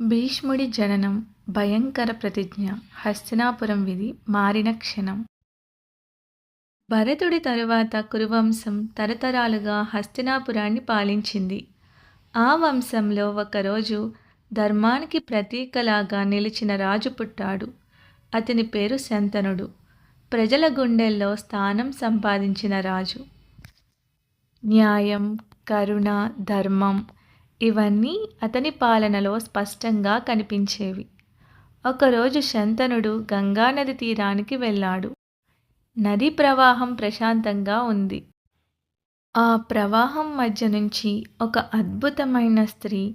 భీష్ముడి జననం భయంకర ప్రతిజ్ఞ హస్తినాపురం విధి మారిన క్షణం. భరతుడి తరువాత కురువంశం తరతరాలుగా హస్తినాపురాన్ని పాలించింది. ఆ వంశంలో ఒకరోజు ధర్మానికి ప్రతీకలాగా నిలిచిన రాజు పుట్టాడు. అతని పేరు శంతనుడు. ప్రజల గుండెల్లో స్థానం సంపాదించిన రాజు. న్యాయం కరుణ ధర్మం ఇవన్నీ అతని పాలనలో స్పష్టంగా కనిపించేవి. ఒకరోజు శంతనుడు గంగానది తీరానికి వెళ్ళాడు. నది ప్రవాహం ప్రశాంతంగా ఉంది. ఆ ప్రవాహం మధ్య నుంచి ఒక అద్భుతమైన స్త్రీ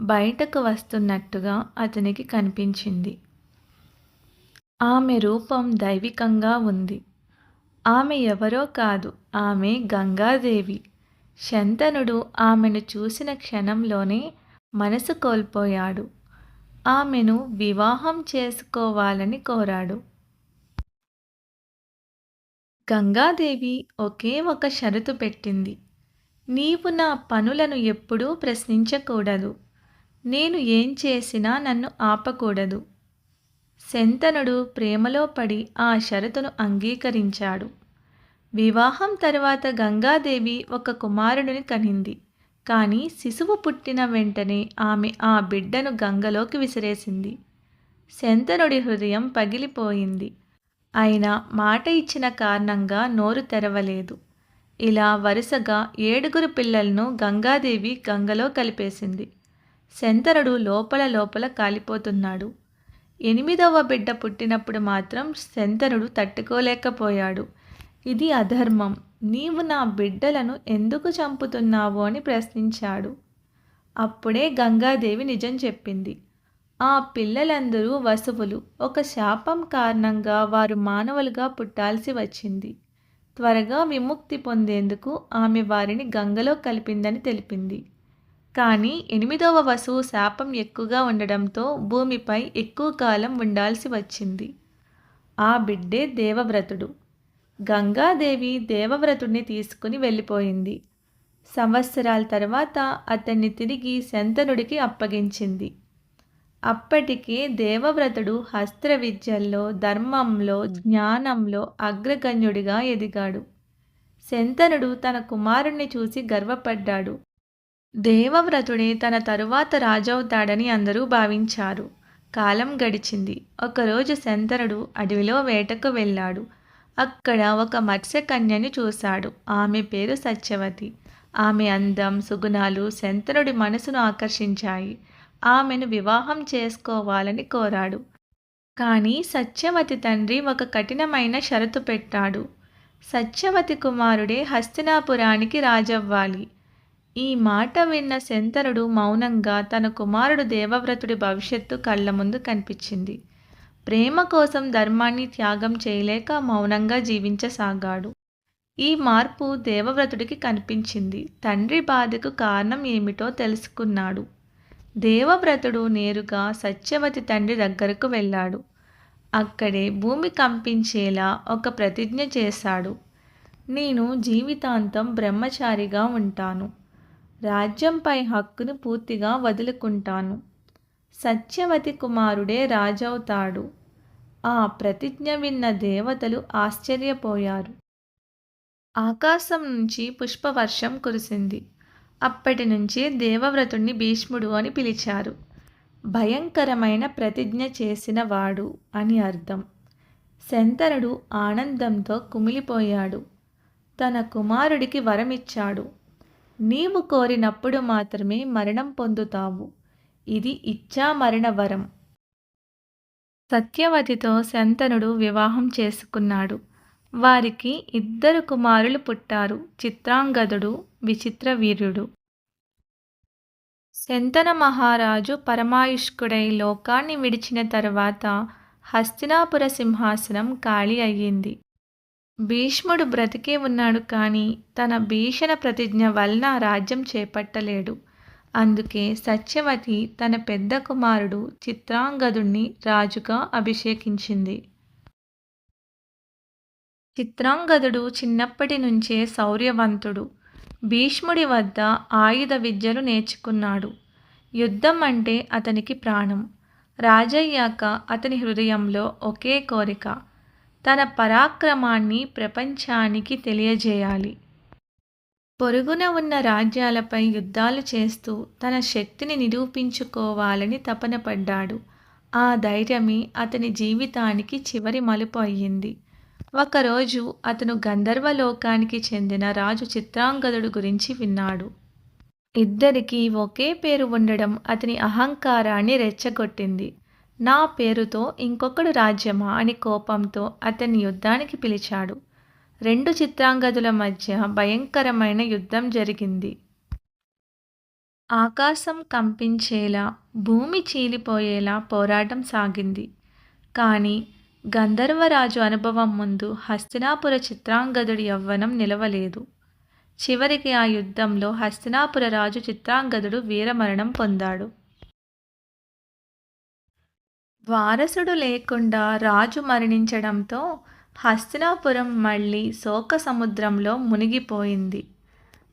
బయటకు వస్తున్నట్టుగా అతనికి కనిపించింది. ఆమె రూపం దైవికంగా ఉంది. ఆమె ఎవరో కాదు ఆమె గంగాదేవి. శంతనుడు ఆమెను చూసిన క్షణంలోనే మనసు కోల్పోయాడు. ఆమెను వివాహం చేసుకోవాలని కోరాడు. గంగాదేవి ఒకే ఒక షరతు పెట్టింది. నీవు నా పనులను ఎప్పుడూ ప్రశ్నించకూడదు. నేను ఏం చేసినా నన్ను ఆపకూడదు. శంతనుడు ప్రేమలో పడి ఆ షరతును అంగీకరించాడు. వివాహం తరువాత గంగాదేవి ఒక కుమారుడిని కనింది. కానీ శిశువు పుట్టిన వెంటనే ఆమె ఆ బిడ్డను గంగలోకి విసిరేసింది. శంతనుడి హృదయం పగిలిపోయింది. అయినా మాట ఇచ్చిన కారణంగా నోరు తెరవలేదు. ఇలా వరుసగా ఏడుగురు పిల్లలను గంగాదేవి గంగలో కలిపేసింది. శంతనుడు లోపల లోపల కాలిపోతున్నాడు. ఎనిమిదవ బిడ్డ పుట్టినప్పుడు మాత్రం శంతనుడు తట్టుకోలేకపోయాడు. ఇది అధర్మం. నీవు నా బిడ్డలను ఎందుకు చంపుతున్నావు అని ప్రశ్నించాడు. అప్పుడే గంగాదేవి నిజం చెప్పింది. ఆ పిల్లలందరూ వసువులు. ఒక శాపం కారణంగా వారు మానవులుగా పుట్టాల్సి వచ్చింది. త్వరగా విముక్తి పొందేందుకు ఆమె వారిని గంగలో కలిపిందని తెలిపింది. కానీ ఎనిమిదవ వసువు శాపం ఎక్కువగా ఉండడంతో భూమిపై ఎక్కువ కాలం ఉండాల్సి వచ్చింది. ఆ బిడ్డే దేవవ్రతుడు. గంగాదేవి దేవవ్రతుడిని తీసుకుని వెళ్ళిపోయింది. సంవత్సరాల తర్వాత అతన్ని తిరిగి శంతనుడికి అప్పగించింది. అప్పటికే దేవవ్రతుడు హస్త్ర విద్యల్లో ధర్మంలో జ్ఞానంలో అగ్రగణ్యుడిగా ఎదిగాడు. శంతనుడు తన కుమారుణ్ణి చూసి గర్వపడ్డాడు. దేవవ్రతుడే తన తరువాత రాజవుతాడని అందరూ భావించారు. కాలం గడిచింది. ఒకరోజు శంతనుడు అడవిలో వేటకు వెళ్ళాడు. అక్కడ ఒక మత్స్యకన్యని చూశాడు. ఆమె పేరు సత్యవతి. ఆమె అందం సుగుణాలు శంతనుడి మనసును ఆకర్షించాయి. ఆమెను వివాహం చేసుకోవాలని కోరాడు. కానీ సత్యవతి తండ్రి ఒక కఠినమైన షరతు పెట్టాడు. సత్యవతి కుమారుడే హస్తినాపురానికి రాజవ్వాలి. ఈ మాట విన్న శంతనుడు మౌనంగా తన కుమారుడు దేవవ్రతుడి భవిష్యత్తు కళ్ళ ముందు కనిపించింది. ప్రేమ కోసం ధర్మాన్ని త్యాగం చేయలేక మౌనంగా జీవించసాగాడు. ఈ మార్పు దేవవ్రతుడికి కనిపించింది. తండ్రి బాధకు కారణం ఏమిటో తెలుసుకున్నాడు. దేవవ్రతుడు నేరుగా సత్యవతి తండ్రి దగ్గరకు వెళ్ళాడు. అక్కడే భూమి కంపించేలా ఒక ప్రతిజ్ఞ చేశాడు. నేను జీవితాంతం బ్రహ్మచారిగా ఉంటాను. రాజ్యంపై హక్కును పూర్తిగా వదులుకుంటాను. సత్యవతి కుమారుడే రాజవుతాడు. ఆ ప్రతిజ్ఞ విన్న దేవతలు ఆశ్చర్యపోయారు. ఆకాశం నుంచి పుష్పవర్షం కురిసింది. అప్పటి నుంచి దేవవ్రతుణ్ణి భీష్ముడు అని పిలిచారు. భయంకరమైన ప్రతిజ్ఞ చేసిన వాడు అని అర్థం. శంతనుడు ఆనందంతో కుమిలిపోయాడు. తన కుమారుడికి వరమిచ్చాడు. నీవు కోరినప్పుడు మాత్రమే మరణం పొందుతావు. ఇది ఇచ్చామరణ వరం. సత్యవతితో శంతనుడు వివాహం చేసుకున్నాడు. వారికి ఇద్దరు కుమారులు పుట్టారు. చిత్రాంగదుడు విచిత్ర వీర్యుడు. శంతన మహారాజు పరమాయుష్కుడై లోకాన్ని విడిచిన తరువాత హస్తినాపుర సింహాసనం ఖాళీ అయ్యింది. భీష్ముడు బ్రతికే ఉన్నాడు కానీ తన భీషణ ప్రతిజ్ఞ వలన రాజ్యం చేపట్టలేడు. అందుకే సత్యవతి తన పెద్ద కుమారుడు చిత్రాంగదుణ్ణి రాజుగా అభిషేకించింది. చిత్రాంగదుడు చిన్నప్పటి నుంచే శౌర్యవంతుడు. భీష్ముడి వద్ద ఆయుధ విద్యలు నేర్చుకున్నాడు. యుద్ధం అంటే అతనికి ప్రాణం. రాజయ్యాక అతని హృదయంలో ఒకే కోరిక. తన పరాక్రమాన్ని ప్రపంచానికి తెలియజేయాలి. పొరుగున ఉన్న రాజ్యాలపై యుద్ధాలు చేస్తూ తన శక్తిని నిరూపించుకోవాలని తపనపడ్డాడు. ఆ ధైర్యమే అతని జీవితానికి చివరి మలుపు అయ్యింది. ఒకరోజు అతను గంధర్వలోకానికి చెందిన రాజు చిత్రాంగదుడు గురించి విన్నాడు. ఇద్దరికీ ఒకే పేరు ఉండడం అతని అహంకారాన్ని రెచ్చగొట్టింది. నా పేరుతో ఇంకొకడు రాజ్యమా అని కోపంతో అతన్ని యుద్ధానికి పిలిచాడు. రెండు చిత్రాంగదుల మధ్య భయంకరమైన యుద్ధం జరిగింది. ఆకాశం కంపించేలా భూమి చీలిపోయేలా పోరాటం సాగింది. కానీ గంధర్వరాజు అనుభవం ముందు హస్తినాపుర చిత్రాంగదుడి యవ్వనం నిలవలేదు. చివరికి ఆ యుద్ధంలో హస్తినాపుర రాజు చిత్రాంగదుడు వీరమరణం పొందాడు. వారసుడు లేకుండా రాజు మరణించడంతో హస్తినాపురం మళ్ళీ శోక సముద్రంలో మునిగిపోయింది.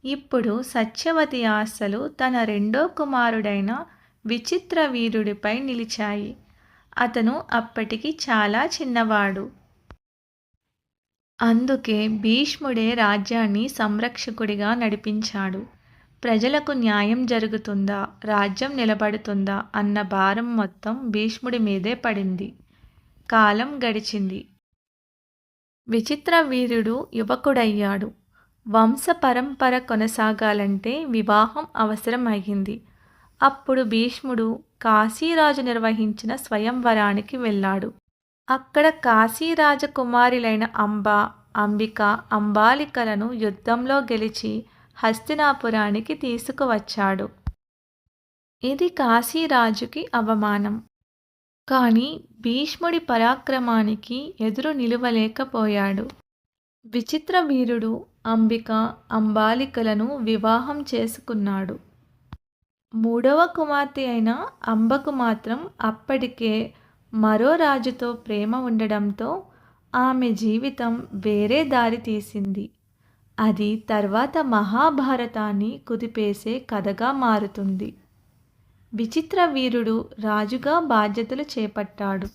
ఇప్పుడు సత్యవతి ఆశలు తన రెండో కుమారుడైన విచిత్ర వీరుడిపై నిలిచాయి. అతను అప్పటికి చాలా చిన్నవాడు. అందుకే భీష్ముడే రాజ్యాన్ని సంరక్షకుడిగా నడిపించాడు. ప్రజలకు న్యాయం జరుగుతుందా? రాజ్యం నిలబడుతుందా? అన్న భారం మొత్తం భీష్ముడి మీదే పడింది. కాలం గడిచింది. విచిత్ర వీరుడు యువకుడయ్యాడు. వంశ పరంపర కొనసాగాలంటే వివాహం అవసరం అయ్యింది అప్పుడు భీష్ముడు కాశీరాజు నిర్వహించిన స్వయంవరానికి వెళ్ళాడు. అక్కడ కాశీరాజకుమారులైన అంబ అంబిక అంబాలికలను యుద్ధంలో గెలిచి హస్తినాపురానికి తీసుకువచ్చాడు. ఇది కాశీరాజుకి అవమానం. కానీ భీష్ముడి పరాక్రమానికి ఎదురు నిలువలేకపోయాడు. విచిత్ర వీరుడు అంబిక అంబాలికలను వివాహం చేసుకున్నాడు. మూడవ కుమార్తె అయిన అంబకు మాత్రం అప్పటికే మరో రాజుతో ప్రేమ ఉండడంతో ఆమె జీవితం వేరే దారి తీసింది. అది తర్వాత మహాభారతాన్ని కుదిపేసే కథగా మారుతుంది. విచిత్ర వీరుడు రాజుగా బాధ్యతలు చేపట్టాడు.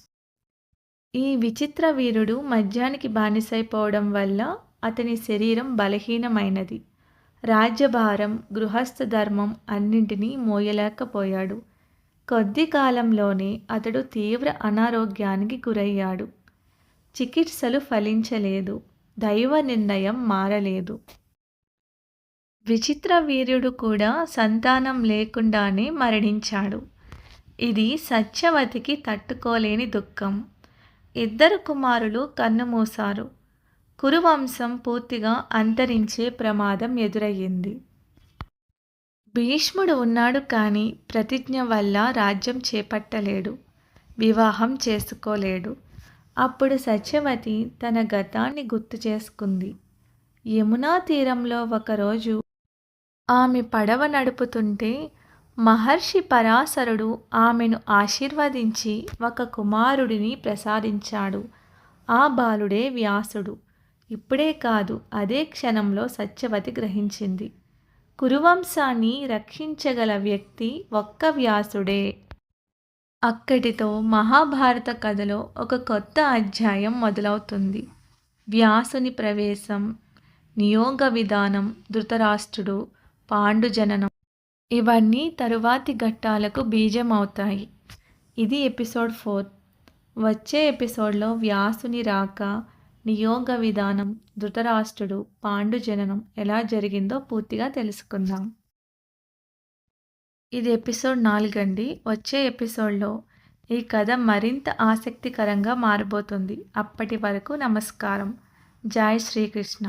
ఈ విచిత్ర వీరుడు మద్యానికి బానిసైపోవడం వల్ల అతని శరీరం బలహీనమైనది. రాజ్యభారం గృహస్థ ధర్మం అన్నింటినీ మోయలేకపోయాడు. కొద్ది కాలంలోనే అతడు తీవ్ర అనారోగ్యానికి గురయ్యాడు. చికిత్సలు ఫలించలేదు. దైవ నిర్ణయం మారలేదు. విచిత్ర వీర్యుడు కూడా సంతానం లేకుండానే మరణించాడు. ఇది సత్యవతికి తట్టుకోలేని దుఃఖం. ఇద్దరు కుమారులు కన్నుమూశారు. కురువంశం పూర్తిగా అంతరించే ప్రమాదం ఎదురయ్యింది. భీష్ముడు ఉన్నాడు కానీ ప్రతిజ్ఞ వల్ల రాజ్యం చేపట్టలేడు. వివాహం చేసుకోలేడు. అప్పుడు సత్యవతి తన గతాన్ని గుర్తు చేసుకుంది. యమునా తీరంలో ఒకరోజు ఆమె పడవ నడుపుతుంటే మహర్షి పరాశరుడు ఆమెను ఆశీర్వదించి ఒక కుమారుడిని ప్రసాదించాడు. ఆ బాలుడే వ్యాసుడు. ఇప్పుడే కాదు అదే క్షణంలో సత్యవతి గ్రహించింది. కురువంశాన్ని రక్షించగల వ్యక్తి ఒక్క వ్యాసుడే. అక్కడితో మహాభారత కథలో ఒక కొత్త అధ్యాయం మొదలవుతుంది. వ్యాసుని ప్రవేశం నియోగ విధానం ధృతరాష్ట్రుడు పాండుజననం. ఇవన్నీ తరువాతి ఘట్టాలకు బీజం అవుతాయి ఇది ఎపిసోడ్ ఫోర్. వచ్చే ఎపిసోడ్లో వ్యాసుని రాక నియోగ విధానం ధృతరాష్ట్రుడు పాండుజననం ఎలా జరిగిందో పూర్తిగా తెలుసుకుందాం. ఇది ఎపిసోడ్ నాలుగండి వచ్చే ఎపిసోడ్లో ఈ కథ మరింత ఆసక్తికరంగా మారబోతుంది. అప్పటి వరకు నమస్కారం. జై శ్రీకృష్ణ.